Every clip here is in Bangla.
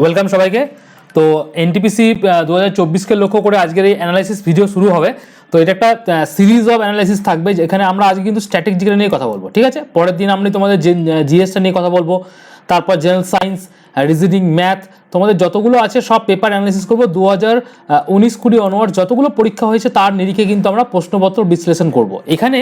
ওয়েলকাম সবাইকে। তো এনটিপিসি দু হাজার চব্বিশকে লক্ষ্য করে আজকের এই অ্যানালাইসিস ভিডিও শুরু হবে। তো এটা একটা সিরিজ অফ অ্যানালাইসিস থাকবে, যেখানে আমরা আজকে কিন্তু স্ট্র্যাটেজিক্যাল জিকে নিয়ে কথা বলব, ঠিক আছে? পরের দিন আমি তোমাদের জিএসটা নিয়ে কথা বলব, তারপর জেনারেল সায়েন্স রিজনিং ম্যাথ তোমাদের যতগুলো আছে, সব পেপার অ্যানালিসিস করব। দু হাজার উনিশ কুড়ি অনওয়ার্ড যতগুলো পরীক্ষা হয়েছে, তার নিরিখে কিন্তু আমরা প্রশ্নপত্র বিশ্লেষণ করব। এখানে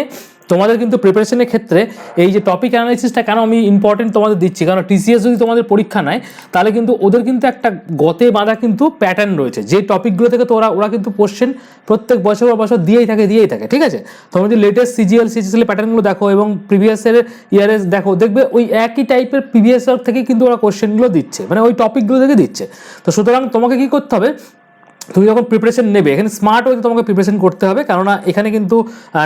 তোমাদের কিন্তু প্রিপারেশনের ক্ষেত্রে এই যে টপিক অ্যানালাইসিসটা কেন আমি ইম্পর্টেন্ট তোমাদের দিচ্ছি? কারণ টিসিএস যদি তোমাদের পরীক্ষা নেয়, তাহলে কিন্তু ওদের কিন্তু একটা গতে বাঁধা কিন্তু প্যাটার্ন রয়েছে। যে টপিকগুলো থেকে তো ওরা ওরা কিন্তু কোশ্চেন প্রত্যেক বছর পর বছর দিয়েই থাকে দিয়েই থাকে, ঠিক আছে? তোমরা যদি লেটেস্ট সিজিএল সিজিএল প্যাটার্নগুলো দেখো এবং প্রিভিয়াস এর ইয়ারে দেখো, দেখবে ওই একই টাইপের প্রিভিয়াস ইয়ার থেকে কিন্তু ওরা কোশ্চেনগুলো দিচ্ছে। মানে ওই টপিকগুলো থেকে দিচ্ছে। তো সুতরাং তোমাকে কি করতে হবে? তুমি যখন প্রিপারেশন নেবে, এখানে স্মার্ট ওয়েতে তোমাকে প্রিপারেশন করতে হবে, কেননা এখানে কিন্তু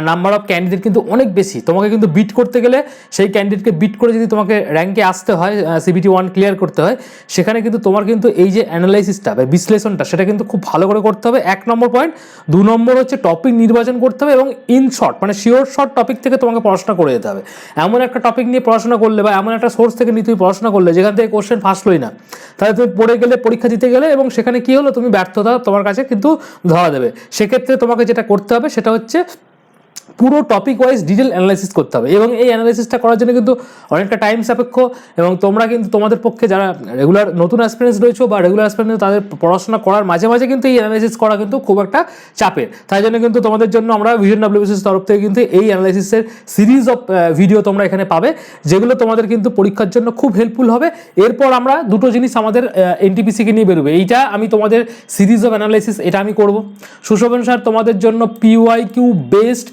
নাম্বার অফ ক্যান্ডিডেট কিন্তু অনেক বেশি। তোমাকে কিন্তু বিট করতে গেলে সেই ক্যান্ডিডেটকে বিট করে যদি তোমাকে র্যাঙ্কে আসতে হয় সিবিটি ওয়ান ক্লিয়ার করতে হয়, সেখানে কিন্তু তোমার কিন্তু এই যে অ্যানালাইসিসটা বা বিশ্লেষণটা, সেটা কিন্তু খুব ভালো করে করতে হবে। এক নম্বর পয়েন্ট দু নম্বর হচ্ছে টপিক নির্বাচন করতে হবে এবং ইন শর্ট মানে শিওর শর্ট টপিক থেকে তোমাকে পড়াশোনা করে যেতে হবে। এমন একটা টপিক নিয়ে পড়াশোনা করলে বা এমন একটা সোর্স থেকে নিয়ে তুমি পড়াশোনা করলে, যেখান থেকে কোশ্চেন ফাঁসলোই না, তাহলে তুমি পড়ে গেলে, পরীক্ষা দিতে গেলে এবং সেখানে কি হলো, তুমি ব্যর্থতা তোমার কাছে কিন্তু ধরা দেবে। সেক্ষেত্রে তোমাকে যেটা করতে হবে সেটা হচ্ছে পুরো টপিক ওয়াইজ ডিটেল অ্যানালাইসিস করতে হবে। এবং এই অ্যানালাইসিসটা করার জন্য কিন্তু অনেকটা টাইম সাপেক্ষ এবং তোমরা কিন্তু তোমাদের পক্ষে যারা রেগুলার নতুন অ্যাসপিরেন্স রয়েছে বা রেগুলার অ্যাসপিরেন্স তাদের পড়াশোনা করার মাঝে মাঝে কিন্তু এই অ্যানালাইসিস করা কিন্তু খুব একটা চাপের। তাই জন্য কিন্তু তোমাদের জন্য আমরা ভিশন ডাব্লিউবিসির তরফ থেকে কিন্তু এই অ্যানালাইসিসের সিরিজ অফ ভিডিও তোমরা এখানে পাবে, যেগুলো তোমাদের কিন্তু পরীক্ষার জন্য খুব হেল্পফুল হবে। এরপর আমরা দুটো জিনিস আমাদের এনটিপিসিকে নিয়ে বেরোবে। এইটা আমি তোমাদের সিরিজ অফ অ্যানালাইসিস এটা আমি করব। সুশোভন স্যার তোমাদের জন্য PY Q based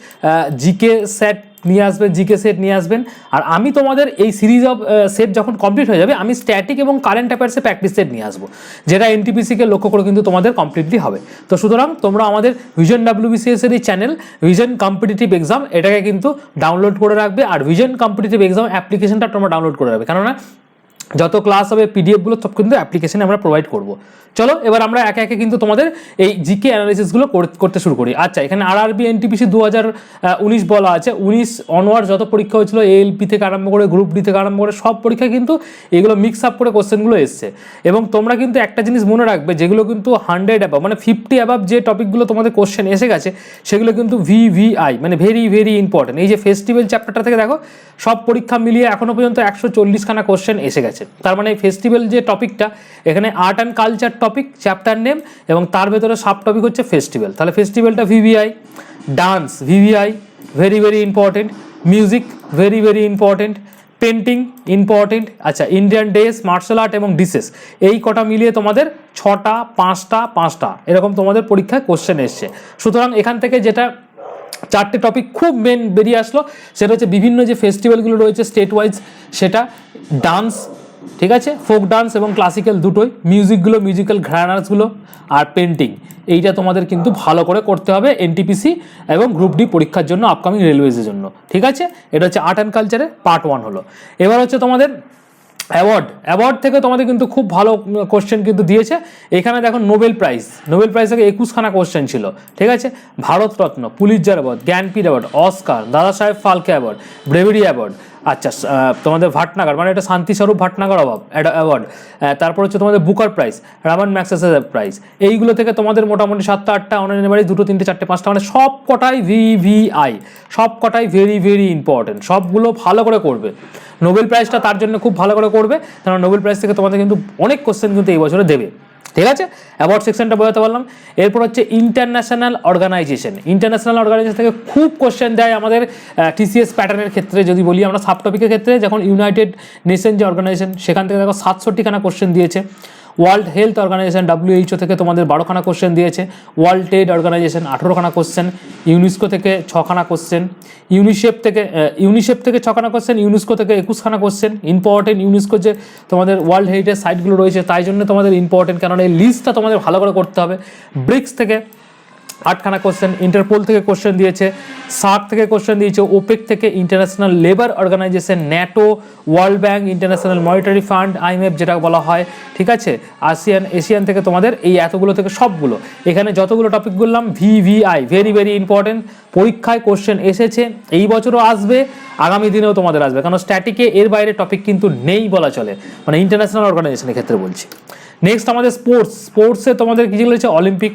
GK set নিয়ে আসবেন জিকে সেট নিয়ে আসবেন। আর আমি তোমাদের এই সিরিজ অফ সেট যখন কমপ্লিট হয়ে যাবে, আমি স্ট্যাটিক এবং কারেন্ট অ্যাফেয়ার্সে প্র্যাকটিস সেট নিয়ে আসব, যেটা এনটিপিসিকে লক্ষ্য করে কিন্তু তোমাদের কমপ্লিটলি হবে। তো সুতরাং তোমরা আমাদের ভিজন ডাব্লিউবিসিএস এর এই চ্যানেল ভিজন কম্পিটিটিভ এক্সাম এটাকে কিন্তু ডাউনলোড করে রাখবে, আর ভিজন কম্পিটিটিভ এক্সাম অ্যাপ্লিকেশনটা তোমরা ডাউনলোড করে রাখবে। কেননা যত ক্লাস হবে পিডিএফগুলো সব কিন্তু অ্যাপ্লিকেশনে আমরা প্রোভাইড করব। চলো, এবার আমরা একে একে কিন্তু তোমাদের এই জিকে অ্যানালিসিসগুলো করতে শুরু করি। আচ্ছা এখানে আর আরবি এনটিপিসি দু হাজার উনিশ বলা আছে। উনিশ অনওয়ার্ড যত পরীক্ষা হয়েছিল এএলপি থেকে আরম্ভ করে গ্রুপ ডি থেকে আরম্ভ করে, সব পরীক্ষা কিন্তু এগুলো মিক্স আপ করে কোশ্চেনগুলো এসছে। এবং তোমরা কিন্তু একটা জিনিস মনে রাখবে, যেগুলো কিন্তু হান্ড্রেড অ্যাবাব মানে ফিফটি অ্যাবাব যে টপিকগুলো তোমাদের কোশ্চেন এসে গেছে, সেগুলো কিন্তু ভিভিআই মানে ভেরি ভেরি ইম্পর্টেন্ট এই যে ফেস্টিভ্যাল চ্যাপ্টারটা থেকে দেখো, সব পরীক্ষা মিলিয়ে এখনও পর্যন্ত একশো চল্লিশখানা কোশ্চেন এসে গেছে। তার মানে ফেস্টিভ্যাল যে টপিকটা এখানে art and culture topic chapter name এবং তার ভেতরে সাব টপিক হচ্ছে ফেস্টিভ্যাল তাহলে ফেস্টিভ্যালটা VVI dance VVI very very important music very very important painting important আচ্ছা ইন্ডিয়ান ডেস মার্শাল আর্ট এবং ডিসেস এই কটা মিলিয়ে তোমাদের ছটা, পাঁচটা পাঁচটা, এরকম তোমাদের পরীক্ষায় কোশ্চেন এসছে। সুতরাং এখান থেকে যেটা চারটে টপিক খুব মেন বেরিয়ে আসলো, সেটা হচ্ছে বিভিন্ন যে ফেস্টিভ্যালগুলো রয়েছে স্টেট ওয়াইজ সেটা ডান্স ঠিক আছে? ফোক ডান্স এবং ক্লাসিক্যাল দুটোই মিউজিকগুলো মিউজিক্যাল ঘ্রানার্সগুলো আর পেন্টিং এইটা তোমাদের কিন্তু ভালো করে করতে হবে এনটিপিসি এবং গ্রুপ ডি পরীক্ষার জন্য আপকামিং রেলওয়েজের জন্য। ঠিক আছে? এটা হচ্ছে আর্ট অ্যান্ড কালচারে পার্ট ওয়ান হলো। এবার হচ্ছে তোমাদের অ্যাওয়ার্ড অ্যাওয়ার্ড থেকে তোমাদের কিন্তু খুব ভালো কোশ্চেন কিন্তু দিয়েছে। এখানে দেখো নোবেল প্রাইজ নোবেল প্রাইজ থেকে একুশখানা কোশ্চেন ছিল। ঠিক আছে? Bharat Ratna Pulitzer award Jnanpith award Oscar Dada Saheb Phalke award ব্রেভেরি award আচ্ছা তোমাদের ভাটনাগর মানে এটা শান্তিস্বরূপ ভাটনাগর অভাব অ্যাওয়ার্ড তারপর হচ্ছে তোমাদের বুকার প্রাইজ রামান ম্যাক্সেসের প্রাইজ এইগুলো থেকে তোমাদের মোটামুটি সাতটা, আটটা অনলাইন বাড়ি দুটো, তিনটে, চারটে, পাঁচটা মানে সব কটাই ভিভিআই সব কটাই ভেরি ভেরি ইম্পর্টেন্ট সবগুলো ভালো করে করবে। নোবেল প্রাইজটা তার জন্য খুব ভালো করে করবে কারণ নোবেল প্রাইজ থেকে তোমাদের কিন্তু অনেক কোশ্চেন কিন্তু এই বছরে দেবে। ঠিক আছে? অ্যাওয়ার্ড সেকশনটা বোঝাতে পারলাম। এরপর হচ্ছে ইন্টারন্যাশনাল অর্গানাইজেশন ইন্টারন্যাশনাল অর্গানাইজেশন থেকে খুব কোশ্চেন দেয় আমাদের টিসিএস প্যাটার্নের ক্ষেত্রে যদি বলি আমরা সাব টপিকের ক্ষেত্রে, যখন ইউনাইটেড নেশন যে অর্গানাইজেশন সেখান থেকে দেখো সাতষট্টিখানা কোশ্চেন দিয়েছে। ওয়ার্ল্ড হেলথ অর্গানাইজেশন ডাব্লিউএইচও থেকে তোমাদের বারোখানা কোশ্চেন দিয়েছে। ওয়ার্ল্ড ট্রেড অর্গানাইজেশন আঠেরোখানা কোশ্চেন ইউনেস্কো থেকে ছখানা কোশ্চেন ইউনিসেফ থেকে ইউনিসেফ থেকে ছখানা কোশ্চেন ইউনেস্কো থেকে একুশখানা কোশ্চেন ইম্পর্টেন্ট ইউনেস্কো যে তোমাদের ওয়ার্ল্ড হেরিটেজ সাইটগুলো রয়েছে, তাই জন্য তোমাদের ইম্পর্টেন্ট কেননা এই লিস্টটা তোমাদের ভালো করে করতে হবে। ব্রিক্স থেকে আটখানা কোশ্চেন ইন্টারপোল থেকে কোশ্চেন দিয়েছে সার্ক থেকে কোশ্চেন দিয়েছে ওপেক থেকে international labour organisation NATO world bank international monetary fund IMF যেটা বলা হয়, ঠিক আছে? আসিয়ান এশিয়ান থেকে তোমাদের এই এতগুলো থেকে সবগুলো। এখানে যতগুলো টপিক বললাম V VVI very very important পরীক্ষায় কোশ্চেন এসেছে, এই বছরও আসবে, আগামী দিনেও তোমাদের আসবে, কারণ স্ট্যাটিকে এর বাইরে টপিক কিন্তু নেই বলা চলে মানে ইন্টারন্যাশনাল অর্গানাইজেশনের ক্ষেত্রে বলছি। নেক্সট আমাদের স্পোর্টস স্পোর্টসে তোমাদের কি রয়েছে Olympic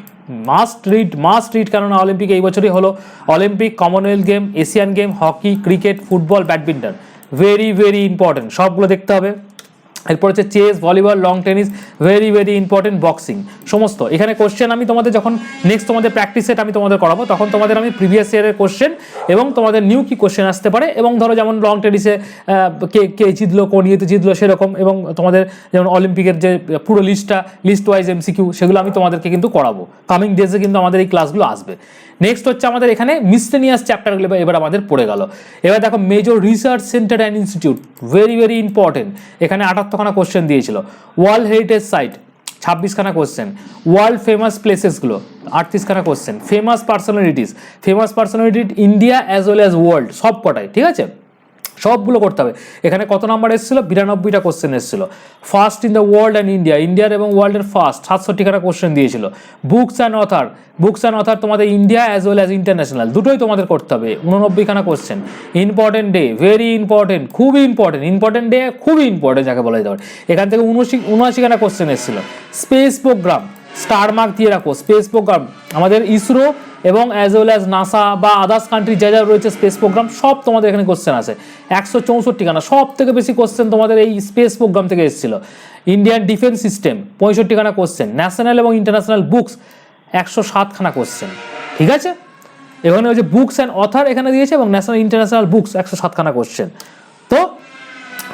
must read must read কেননা অলিম্পিক এই বছরই হলো। Olympic Commonwealth game Asian game hockey cricket football badminton very very important সবগুলো দেখতে হবে। এরপর হচ্ছে chess, volleyball lawn tennis very very important boxing সমস্ত। এখানে কোশ্চেন আমি তোমাদের যখন নেক্সট তোমাদের প্র্যাকটিস সেট আমি তোমাদের করাবো, তখন তোমাদের আমি প্রিভিয়াস ইয়ারের কোশ্চেন এবং তোমাদের নিউ কি কোশ্চেন আসতে পারে এবং ধরো যেমন লং টেনিসে কে কে জিতলো, কোন ইয়েতে জিতলো সেরকম এবং তোমাদের যেমন অলিম্পিকের যে পুরো লিস্টটা লিস্ট ওয়াইজ এম এমসিকিউ সেগুলো আমি তোমাদেরকে কিন্তু করাবো। কামিং ডেজে কিন্তু আমাদের এই ক্লাসগুলো আসবে। নেক্সট হচ্ছে আমাদের এখানে মিসটেনিয়াস চ্যাপ্টারগুলো এবার আমাদের পড়ে গেল। এবার দেখো major research centre and institute very very important এখানে আটাত্তরখানা কোশ্চেন দিয়েছিল। ওয়ার্ল্ড হেরিটেজ সাইট ছাব্বিশখানা কোশ্চেন ওয়ার্ল্ড ফেমাস প্লেসেসগুলো আটত্রিশখানা question famous personalities famous personality India as well as world সব কটাই ঠিক আছে? সবগুলো করতে হবে। এখানে কত নাম্বার এসেছিল? বিরানব্বইটা কোশ্চেন এসেছিল। First in the world and India ইন্ডিয়ার এবং ওয়ার্ল্ডের ফার্স্ট সাতষট্টিখানা কোশ্চেন দিয়েছিল। Books and author books and author তোমাদের India as well as international দুটোই তোমাদের করতে হবে, উননব্বইখানা question important day very important খুবই ইম্পর্টেন্ট ইম্পর্টেন্ট ডে খুবই ইম্পর্টেন্ট যাকে বলা যেতে পারে। এখান থেকে উনআশি, উনআশিখানা কোশ্চেন এসেছিল। স্পেস প্রোগ্রাম স্টার মার্ক দিয়ে রাখো স্পেস প্রোগ্রাম আমাদের ইসরো এবং অ্যাজ ওয়েল অ্যাজ নাসা বা আদার্স কান্ট্রি যা যা রয়েছে স্পেস প্রোগ্রাম সব তোমাদের এখানে কোশ্চেন আছে। একশো চৌষট্টি খানা, সব থেকে বেশি কোশ্চেন তোমাদের এই স্পেস প্রোগ্রাম থেকে এসেছিল। ইন্ডিয়ান ডিফেন্স সিস্টেম পঁয়ষট্টি খানা কোশ্চেন ন্যাশনাল এবং ইন্টারন্যাশনাল বুকস একশো সাতখানা কোশ্চেন ঠিক আছে? এখানে হচ্ছে বুকস অ্যান্ড অথার এখানে দিয়েছে এবং ন্যাশনাল ইন্টারন্যাশনাল বুকস একশো সাতখানা কোশ্চেন তো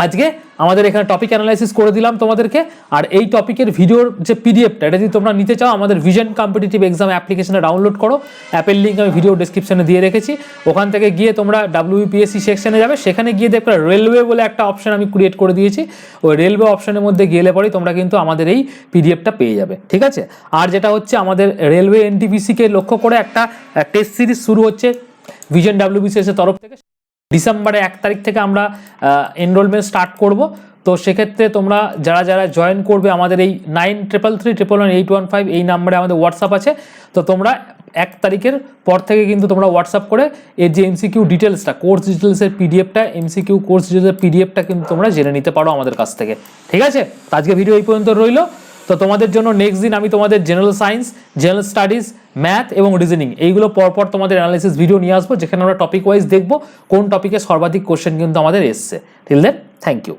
আজকে আমাদের এখানে টপিক অ্যানালাইসিস করে দিলাম তোমাদেরকে। আর এই টপিকের ভিডিওর যে পিডিএফটা এটা যদি তোমরা নিতে চাও, আমাদের ভিশন কম্পিটিটিভ এক্সাম অ্যাপ্লিকেশনে ডাউনলোড করো। অ্যাপের লিঙ্ক আমি ভিডিও ডিসক্রিপশনে দিয়ে রেখেছি। ওখান থেকে গিয়ে তোমরা ডাব্লিউপিএসসি সেকশনে যাবে। সেখানে গিয়ে দেখবে রেলওয়ে বলে একটা অপশন আমি ক্রিয়েট করে দিয়েছি। ওই রেলওয়ে অপশনের মধ্যে গেলে পরেই তোমরা কিন্তু আমাদের এই পিডিএফটা পেয়ে যাবে। ঠিক আছে? আর যেটা হচ্ছে আমাদের রেলওয়ে এনটিপিসিকে লক্ষ্য করে একটা টেস্ট সিরিজ শুরু হচ্ছে। ভিশন ডাব্লিউবিসিএস এর তরফ থেকে। ডিসেম্বরে এক তারিখ থেকে আমরা এনরোলমেন্ট স্টার্ট করব। তো সেক্ষেত্রে তোমরা যারা যারা জয়েন করবে আমাদের এই nine triple three triple one eight one five এই নাম্বারে আমাদের হোয়াটসঅ্যাপ আছে। তো তোমরা এক তারিখের পর থেকে কিন্তু তোমরা হোয়াটসঅ্যাপ করে এর যে এমসিকিউ ডিটেলসটা কোর্স ডিটেলসের পিডিএফটা এমসিকিউ কোর্স ডিটেলসের পিডিএফটা কিন্তু তোমরা জেনে নিতে পারো আমাদের কাছ থেকে। ঠিক আছে? আজকে ভিডিও এই পর্যন্ত রইল। তো তোমাদের জন্য নেক্সট দিন আমি তোমাদের general science general studies math এবং রিজনিং এইগুলো পরপর তোমাদের অ্যানালিসিস ভিডিও নিয়ে আসব, যেখানে আমরা টপিক ওয়াইজ দেখব কোন টপিকে সর্বাধিক কোশ্চেন কিন্তু আমাদের এসছে। Till then thank you